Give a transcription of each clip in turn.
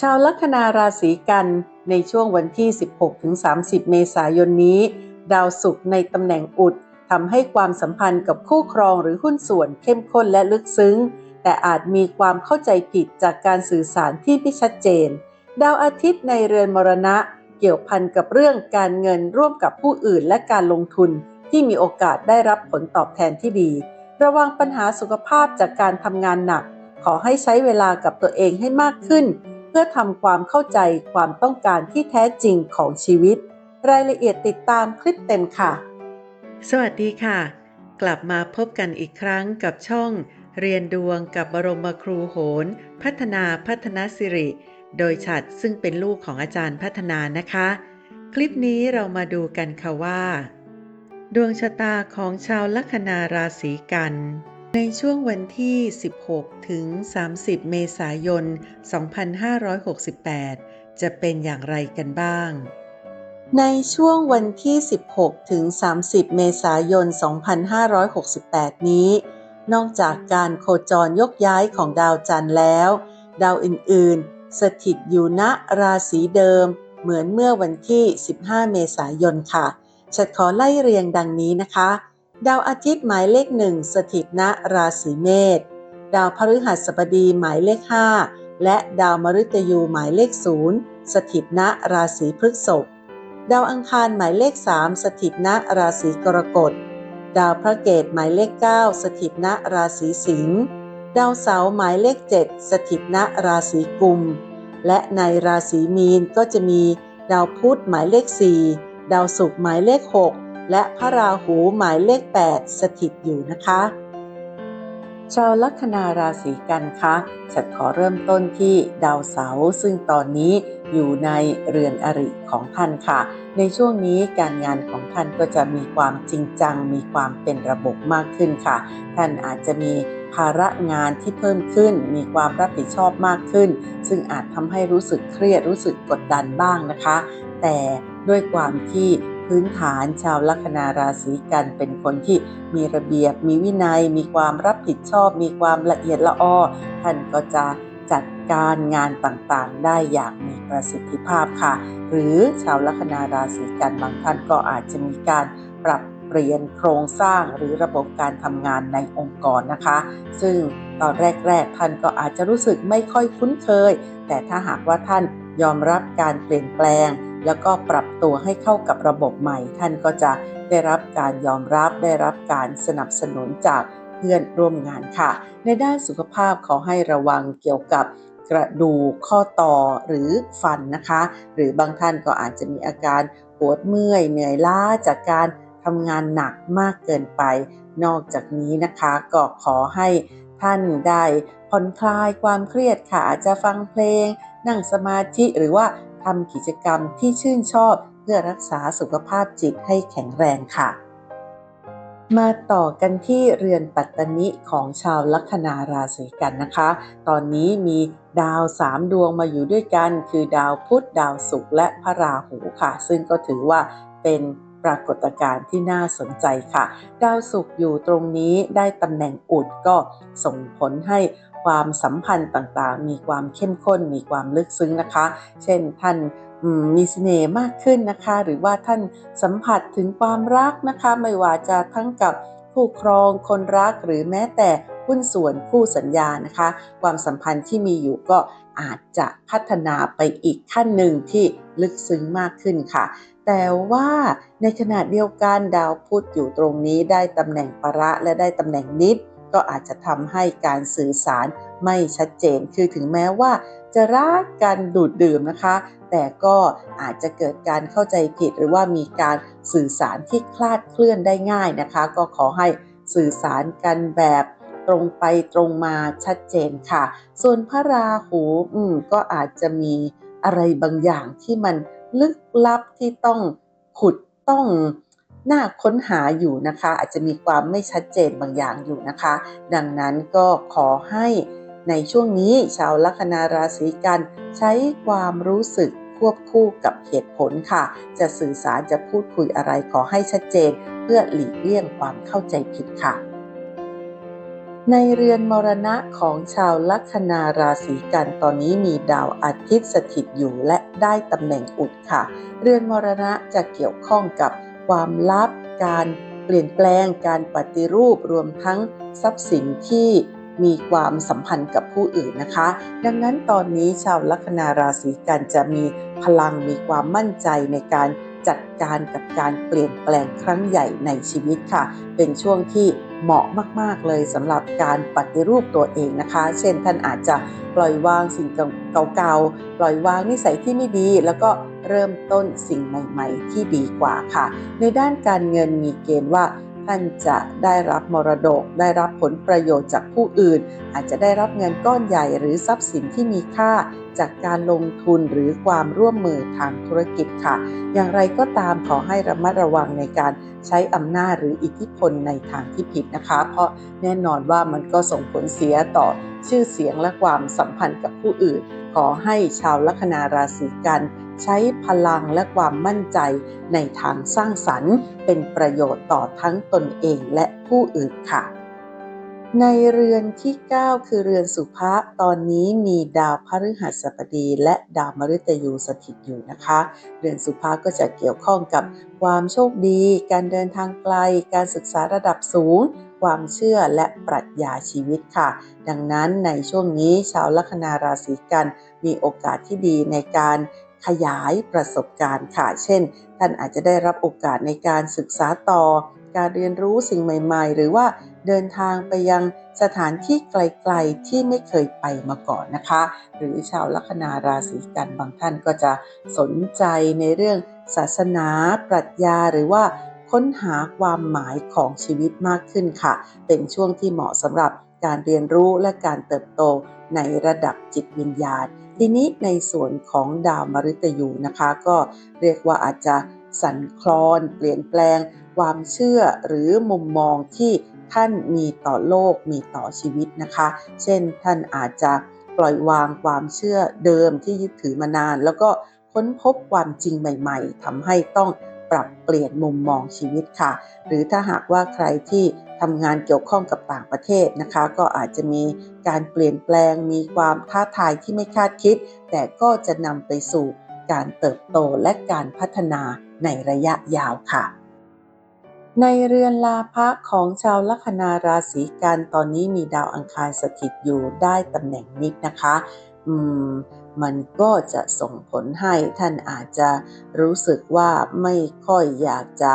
ชาวลัคนาราศีกันในช่วงวันที่ 16-30 เมษายนนี้ ดาวศุกร์ในตำแหน่งอุดทำให้ความสัมพันธ์กับคู่ครองหรือหุ้นส่วนเข้มข้นและลึกซึ้ง แต่อาจมีความเข้าใจผิดจากการสื่อสารที่ไม่ชัดเจน ดาวอาทิตย์ในเรือนมรณะ เกี่ยวพันกับเรื่องการเงินร่วมกับผู้อื่นและการลงทุน ที่มีโอกาสได้รับผลตอบแทนที่ดี ระวังปัญหาสุขภาพจากการทำงานหนัก ขอให้ใช้เวลากับตัวเองให้มากขึ้น เพื่อทำความเข้าใจความต้องการที่แท้จริงของชีวิต รายละเอียดติดตามคลิปเต็มค่ะ สวัสดีค่ะ กลับมาพบกันอีกครั้งกับช่อง เรียนดวงกับบรมครูโหน พัฒนาพัฒนาสิริ โดยฉัดซึ่งเป็นลูกของอาจารย์พัฒนานะคะ คลิปนี้เรามาดูกันค่ะว่า ดวงชะตาของชาวลัคนาราศีกัน ในช่วงวันที่ 16 ถึง 30 เมษายน 2568 จะเป็นอย่างไรกันบ้าง ในช่วงวันที่ 16 ถึง 30 เมษายน 2568 นี้ นอกจากการโคจรยกย้ายของดาวจันทร์แล้ว ดาวอื่น ๆ สถิตอยู่ณราศีเดิม เหมือนเมื่อวันที่ 15 เมษายนค่ะฉัดขอไล่เรียงดังนี้นะคะ ดาวอาทิตย์หมายเลขหนึ่งสถิตณราศีเมษ ดาวพฤหัสบดีหมายเลข 5 และดาวมฤตยูหมายเลข0สถิตณราศีพฤษภ ดาวอังคารหมายเลข 3 สถิตณราศีกรกฎ ดาวพระเกตหมายเลข 9 สถิตณราศีสิงห์ ดาวเสาร์หมายเลข 7 สถิตณราศีกุม และในราศีมีนก็จะมี ดาวพุธหมายเลข 4 ดาวศุกร์หมายเลข 6 และพระราหูหมายเลข 8 สถิตอยู่นะคะ ชาวลัคนาราศีกันคะฉันขอเริ่มต้นที่ดาวเสาร์ซึ่งตอนนี้อยู่ในเรือนอริของท่านค่ะ ในช่วงนี้การงานของท่านก็จะมีความจริงจัง มีความเป็นระบบมากขึ้นค่ะ ท่านอาจจะมีภาระงานที่เพิ่มขึ้น มีความรับผิดชอบมากขึ้น ซึ่งอาจทำให้รู้สึกเครียดรู้สึกกดดันบ้างนะคะ แต่ ด้วยความที่พื้นฐานชาวลัคนาราศีกันเป็นคนที่มีระเบียบ มีวินัย มีความรับผิดชอบ มีความละเอียดละอ้อท่านก็จะจัดการงานต่างๆ ได้อย่างมีประสิทธิภาพค่ะ หรือชาวลัคนาราศีกันบางท่านก็อาจจะมีการปรับเปลี่ยนโครงสร้างหรือระบบการทำงานในองค์กรนะคะ ซึ่งตอนแรกๆท่านก็อาจจะรู้สึกไม่ค่อยคุ้นเคย แต่ถ้าหากว่าท่านยอมรับการเปลี่ยนแปลง แล้วก็ปรับตัวให้เข้ากับระบบใหม่ ท่านก็จะได้รับการยอมรับได้รับการสนับสนุนจากเพื่อนร่วมงานค่ะ ในด้านสุขภาพขอให้ระวังเกี่ยวกับกระดูกข้อต่อหรือฟันนะคะ หรือบางท่านก็อาจจะมีอาการปวดเมื่อยเหนื่อยล้าจากการทำงานหนักมากเกินไป นอกจากนี้นะคะก็ขอให้ท่านได้ผ่อนคลายความเครียดค่ะอาจจะฟังเพลง นั่งสมาธิหรือว่า ทำกิจกรรมที่ชื่นชอบเพื่อรักษาสุขภาพจิตให้แข็งแรงค่ะ มาต่อกันที่เรือนปัตตนิของชาวลัคนาราศีกันนะคะ ตอนนี้มีดาวสามดวงมาอยู่ด้วยกัน คือดาวพุธดาวศุกร์และพระราหูค่ะ ซึ่งก็ถือว่าเป็นปรากฏการณ์ที่น่าสนใจค่ะ ดาวศุกร์อยู่ตรงนี้ได้ตำแหน่งอุดก็ส่งผลให้ ความสัมพันธ์ต่างๆ มีความเข้มข้น มีความลึกซึ้งนะคะ เช่นท่านมีเสน่ห์มากขึ้นนะคะ หรือว่าท่านสัมผัสถึงความรักนะคะ ไม่ว่าจะทั้งกับผู้ครองคนรักหรือแม้แต่หุ้นส่วนคู่สัญญานะคะ ความสัมพันธ์ที่มีอยู่ก็อาจจะพัฒนาไปอีกขั้นหนึ่งที่ลึกซึ้งมากขึ้นค่ะ แต่ว่าในขณะเดียวกันดาวพุธอยู่ตรงนี้ได้ตำแหน่งประและได้ตำแหน่งนิด ก็อาจจะทำให้การสื่อสารไม่ชัดเจน คือถึงแม้ว่าจะรักกันดูดดื่มนะคะ แต่ก็อาจจะเกิดการเข้าใจผิดหรือว่ามีการสื่อสารที่คลาดเคลื่อนได้ง่ายนะคะ ก็ขอให้สื่อสารกันแบบตรงไปตรงมาชัดเจนค่ะ ส่วนพระราหูอืมก็อาจจะมีอะไรบางอย่างที่มันลึกลับที่ต้องขุดต้อง น่าค้นหาอยู่นะคะ อาจจะมีความไม่ชัดเจนบางอย่างอยู่นะคะ ดังนั้นก็ขอให้ในช่วงนี้ชาวลัคนาราศีกันใช้ความรู้สึกควบคู่กับเหตุผลค่ะ จะสื่อสารจะพูดคุยอะไรขอให้ชัดเจน เพื่อหลีกเลี่ยงความเข้าใจผิดค่ะ ในเรือนมรณะของชาวลัคนาราศีกันตอนนี้มีดาวอาทิตย์สถิตอยู่และได้ตำแหน่งอุดค่ะ เรือนมรณะจะเกี่ยวข้องกับ ความลับ การเปลี่ยนแปลง การปฏิรูปรวมทั้งทรัพย์สินที่มีความสัมพันธ์กับผู้อื่นนะคะ ดังนั้นตอนนี้ชาวลัคนาราศีกันจะมีพลังมีความมั่นใจในการ จัดการกับการเปลี่ยนแปลงครั้งใหญ่ในชีวิตค่ะ เป็นช่วงที่เหมาะมาก ๆ เลยสำหรับการปฏิรูปตัวเองนะคะ เช่นท่านอาจจะปล่อยวางสิ่งเก่าๆ ปล่อยวางนิสัยที่ไม่ดี แล้วก็เริ่มต้นสิ่งใหม่ ๆ ที่ดีกว่าค่ะ ในด้านการเงินมีเกณฑ์ว่า ท่านจะได้รับมรดก ได้รับผลประโยชน์จากผู้อื่น อาจจะได้รับเงินก้อนใหญ่หรือทรัพย์สินที่มีค่าจากการลงทุนหรือความร่วมมือทางธุรกิจค่ะ อย่างไรก็ตามขอให้ระมัดระวังในการใช้อำนาจหรืออิทธิพลในทางที่ผิดนะคะ เพราะแน่นอนว่ามันก็ส่งผลเสียต่อชื่อเสียงและความสัมพันธ์กับผู้อื่น ขอให้ชาวลัคนาราศีกัน ใช้พลังและความมั่นใจในทางสร้างสรรค์ เป็นประโยชน์ต่อทั้งตนเองและผู้อื่นค่ะ ในเรือนที่ 9 คือเรือนสุภะตอนนี้มีดาวพฤหัสบดี และดาวมฤตยูสถิตอยู่นะคะ เรือนสุภะก็จะเกี่ยวข้องกับความโชคดี การเดินทางไกล การศึกษาระดับสูงความเชื่อและปรัชญาชีวิตค่ะ ดังนั้นในช่วงนี้ชาวลัคนาราศีกันมีโอกาสที่ดีในการ ขยายประสบการณ์ค่ะ เช่น ท่านอาจจะได้รับโอกาสในการศึกษาต่อ การเรียนรู้สิ่งใหม่ๆ หรือว่าเดินทางไปยังสถานที่ไกลๆที่ไม่เคยไปมาก่อนนะคะ หรือชาวลัคนาราศีกันบางท่านก็จะสนใจในเรื่องศาสนาปรัชญาหรือว่าค้นหาความหมายของชีวิตมากขึ้นค่ะ เป็นช่วงที่เหมาะสำหรับการเรียนรู้และการเติบโตในระดับจิตวิญญาณ ทีนี้ในส่วนของดาวมฤตยูนะคะ ก็เรียกว่าอาจจะสั่นคลอนเปลี่ยนแปลง ความเชื่อหรือมุมมองที่ท่านมีต่อโลกมีต่อชีวิตนะคะ เช่นท่านอาจจะปล่อยวางความเชื่อเดิมที่ยึดถือมานาน แล้วก็ค้นพบความจริงใหม่ๆทำให้ต้องปรับเปลี่ยนมุมมองชีวิตค่ะ หรือถ้าหากว่าใครที่ ทำงานเกี่ยวข้องกับต่างประเทศนะคะ ก็อาจจะมีการเปลี่ยนแปลง มีความท้าทายที่ไม่คาดคิด แต่ก็จะนำไปสู่การเติบโตและการพัฒนาในระยะยาวค่ะ ในเรือนลาภะของชาวลัคนาราศีกันตอนนี้มีดาวอังคารสถิตอยู่ได้ตำแหน่งนิดนะคะอืมมันก็จะส่งผลให้ท่านอาจจะรู้สึกว่าไม่ค่อยอยากจะ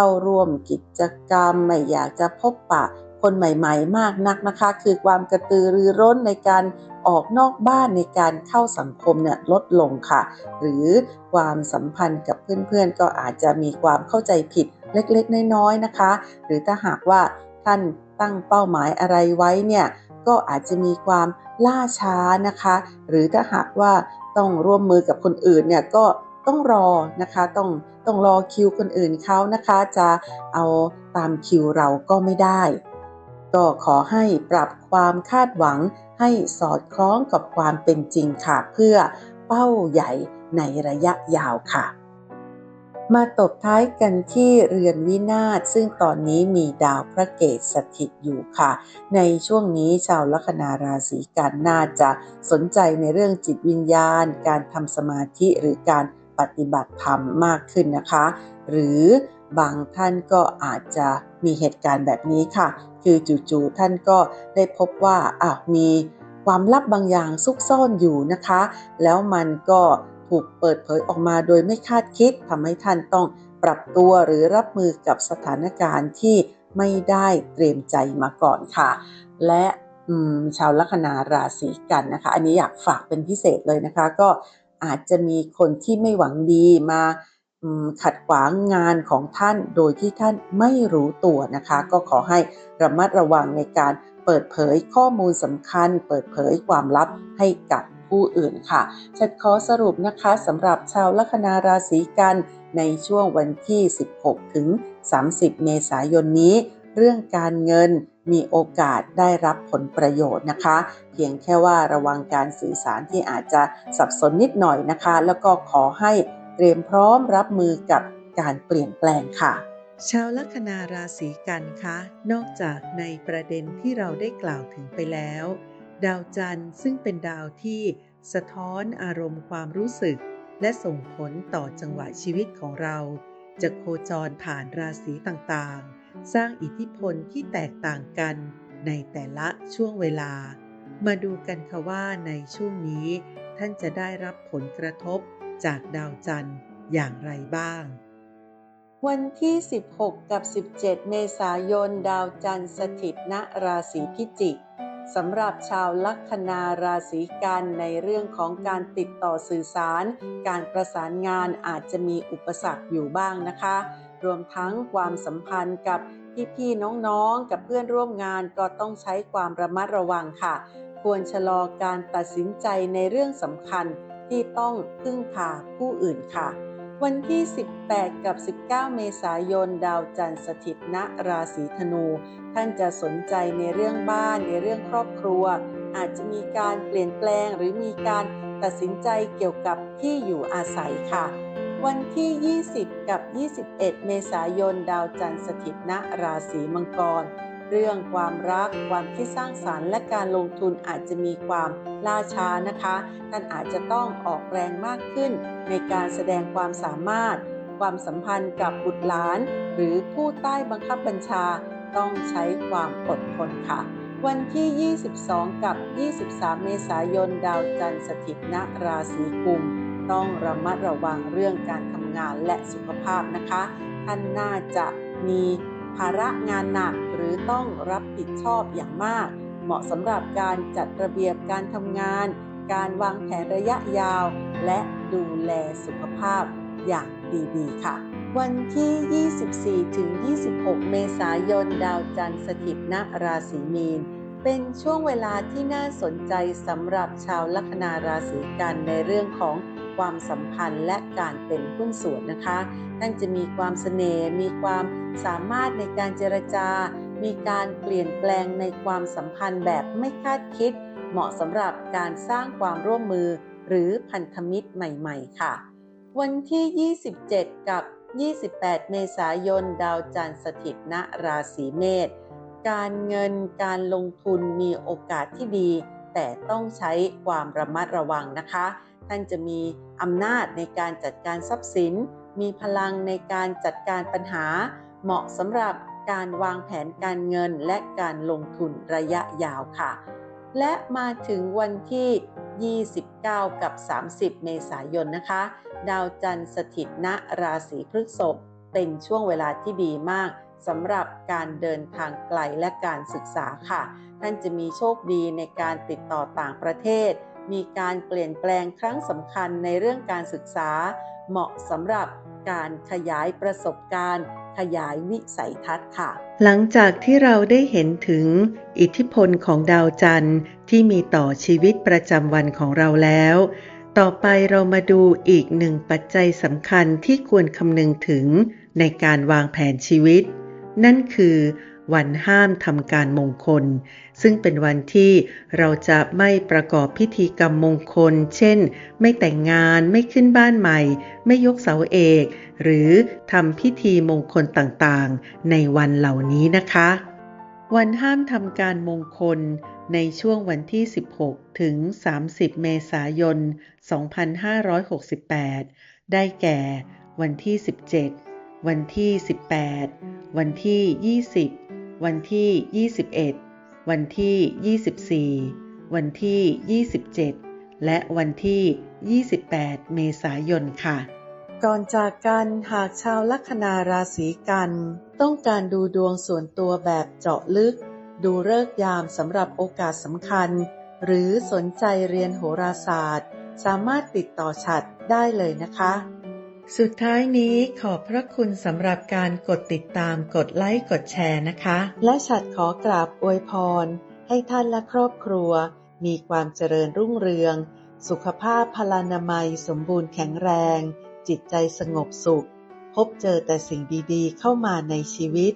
เข้าร่วมกิจกรรม ไม่อยากจะพบปะคนใหม่ ๆ มากนักนะคะ คือความกระตือรือร้นในการออกนอกบ้านในการเข้าสังคมเนี่ยลดลงค่ะ หรือความสัมพันธ์กับเพื่อนๆ ก็อาจจะมีความเข้าใจผิดเล็กๆ น้อยๆนะคะ หรือถ้าหากว่าท่านตั้งเป้าหมายอะไรไว้เนี่ยก็อาจจะมีความล่าช้านะคะ หรือถ้าหากว่าต้องร่วมมือกับคนอื่นเนี่ยก็ ต้องรอนะคะต้องต้องรอคิวคนอื่นเขานะคะ จะเอาตามคิวเราก็ไม่ได้ ก็ขอให้ปรับความคาดหวังให้สอดคล้องกับความเป็นจริงค่ะ เพื่อเป้าใหญ่ในระยะยาวค่ะ มาตบท้ายกันที่เรือนวินาศซึ่งตอนนี้มีดาวพระเกตสถิตอยู่ค่ะ ในช่วงนี้ชาวลัคนาราศีกันน่าจะสนใจในเรื่องจิตวิญญาณ การทำสมาธิหรือการ ปฏิบัติธรรมมากขึ้นนะคะ หรือบางท่านก็อาจจะมีเหตุการณ์แบบนี้ค่ะ คือจู่ๆท่านก็ได้พบว่าอะมีความลับบางอย่างซุกซ่อนอยู่นะคะ แล้วมันก็ถูกเปิดเผยออกมาโดยไม่คาดคิดทำให้ท่านต้องปรับตัวหรือรับมือกับสถานการณ์ที่ไม่ได้เตรียมใจมาก่อนค่ะ และชาวลัคนาราศีกันนะคะ อันนี้อยากฝากเป็นพิเศษเลยนะคะ ก็ อาจจะมีคนที่ไม่หวังดีมาขัดขวางงานของท่านโดยที่ท่านไม่รู้ตัวนะคะ ก็ขอให้ระมัดระวังในการเปิดเผยข้อมูลสำคัญ เปิดเผยความลับให้กับผู้อื่นค่ะฉันขอสรุปนะคะสำหรับชาวลัคนาราศีกันในช่วงวันที่ 16 ถึง 30 เมษายนนี้ เรื่องการเงิน มีโอกาสได้รับผลประโยชน์นะคะ เพียงแค่ว่าระวังการสื่อสารที่อาจจะสับสนนิดหน่อยนะคะ แล้วก็ขอให้เตรียมพร้อมรับมือกับการเปลี่ยนแปลงค่ะ ชาวลัคนาราศีกันคะนอกจากในประเด็นที่เราได้กล่าวถึงไปแล้ว ดาวจันทร์ซึ่งเป็นดาวที่สะท้อนอารมณ์ความรู้สึก และส่งผลต่อจังหวะชีวิตของเรา จะโคจรผ่านราศีต่างๆ สร้างอิทธิพลที่แตกต่างกันในแต่ละช่วงเวลา มาดูกันค่ะว่าในช่วงนี้ ท่านจะได้รับผลกระทบจากดาวจันทร์อย่างไรบ้าง วันที่ 16 กับ 17 เมษายน ดาวจันทร์สถิตณราศีพิจิกสำหรับชาวลัคนาราศีกันในเรื่องของการติดต่อสื่อสาร การประสานงานอาจจะมีอุปสรรคอยู่บ้างนะคะ รวมทั้งความสัมพันธ์กับพี่ๆน้องๆ กับเพื่อนร่วมงานก็ต้องใช้ความระมัดระวังค่ะ ควรชะลอการตัดสินใจในเรื่องสำคัญที่ต้องพึ่งพาผู้อื่นค่ะ วันที่ 18 กับ 19 เมษายน ดาวจันทร์สถิตณราศีธนู ท่านจะสนใจในเรื่องบ้านในเรื่องครอบครัว อาจจะมีการเปลี่ยนแปลงหรือมีการตัดสินใจเกี่ยวกับที่อยู่อาศัยค่ะ วันที่ 20 กับ 21 เมษายน ดาวจันทร์สถิตณราศีมังกร เรื่องความรัก ความคิดสร้างสารรค์และการลงทุนอาจจะมีความล่าช้านะคะ ท่านอาจจะต้องออกแรงมากขึ้น ในการแสดงความสามารถ ความสัมพันธ์กับบุตรหลาน หรือผู้ใต้บังคับบัญชา ต้องใช้ความอดทนค่ะ วันที่ 22 กับ 23 เมษายน ดาวจันทร์สถิตณราศีกุม ต้องระมัดระวังเรื่องการทำงานและสุขภาพนะคะ ท่านน่าจะมีภาระงานหนักหรือต้องรับผิดชอบอย่างมาก เหมาะสำหรับการจัดระเบียบการทำงาน การวางแผนระยะยาว และดูแลสุขภาพอย่างดีๆค่ะ วันที่ 24 ถึง 26 เมษายนดาวจันทร์สถิตณราศีมีน เป็นช่วงเวลาที่น่าสนใจสำหรับชาวลัคนาราศีกันในเรื่องของ ความสัมพันธ์และการเป็นหุ้นส่วนนะคะท่านจะมีความเสน่ห์มีความสามารถในการเจรจา มีการเปลี่ยนแปลงในความสัมพันธ์แบบไม่คาดคิด เหมาะสำหรับการสร้างความร่วมมือ หรือพันธมิตรใหม่ ๆ ค่ะ วันที่ 27 กับ 28 เมษายน ดาวจันทร์สถิตณราศีเมษการเงินการลงทุนมีโอกาสที่ดี แต่ต้องใช้ความระมัดระวังนะคะ ท่านจะมีอำนาจในการจัดการทรัพย์สิน มีพลังในการจัดการปัญหา เหมาะสำหรับการวางแผนการเงินและการลงทุนระยะยาวค่ะ และมาถึงวันที่ 29 กับ 30 เมษายนนะคะ ดาวจันทร์สถิตณราศีพฤษภเป็นช่วงเวลาที่ดีมากสำหรับการเดินทางไกลและการศึกษาค่ะ ท่านจะมีโชคดีในการติดต่อต่างประเทศ มีการเปลี่ยนแปลงครั้งสำคัญในเรื่องการศึกษา เหมาะสำหรับการขยายประสบการณ์ ขยายวิสัยทัศน์ค่ะ หลังจากที่เราได้เห็นถึงอิทธิพลของดาวจันทร์ที่มีต่อชีวิตประจำวันของเราแล้ว ต่อไปเรามาดูอีกหนึ่งปัจจัยสำคัญที่ควรคำนึงถึงในการวางแผนชีวิต นั่นคือ วันห้ามทำการมงคล ซึ่งเป็นวันที่เราจะไม่ประกอบพิธีกรรมมงคล เช่น ไม่แต่งงานไม่ขึ้นบ้านใหม่ ไม่ยกเสาเอก หรือทำพิธีมงคลต่างๆ ในวันเหล่านี้นะคะ วันห้ามทำการมงคลในช่วงวันที่ 16 ถึง 30 เมษายน 2568 ได้แก่ วันที่ 17 วันที่ 18 วันที่ 20 วันที่ 21 วันที่ 24 วันที่ 27 และวันที่ 28 เมษายนค่ะ ก่อนจากกันหากชาวลัคนาราศีกัน ต้องการดูดวงส่วนตัวแบบเจาะลึก ดูเลิกยามสำหรับโอกาสสำคัญ หรือสนใจเรียนโหราศาสตร์ สามารถติดต่อฉัดได้เลยนะคะ สุดท้ายนี้ขอบพระคุณสำหรับการกดติดตามกดไลค์กดแชร์นะคะ และฉัดขอกราบอวยพร ให้ท่านและครอบครัว มีความเจริญรุ่งเรือง สุขภาพพลานามัยสมบูรณ์แข็งแรง จิตใจสงบสุข พบเจอแต่สิ่งดีๆ เข้ามาในชีวิต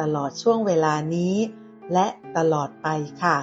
ตลอดช่วงเวลานี้ และตลอดไปค่ะ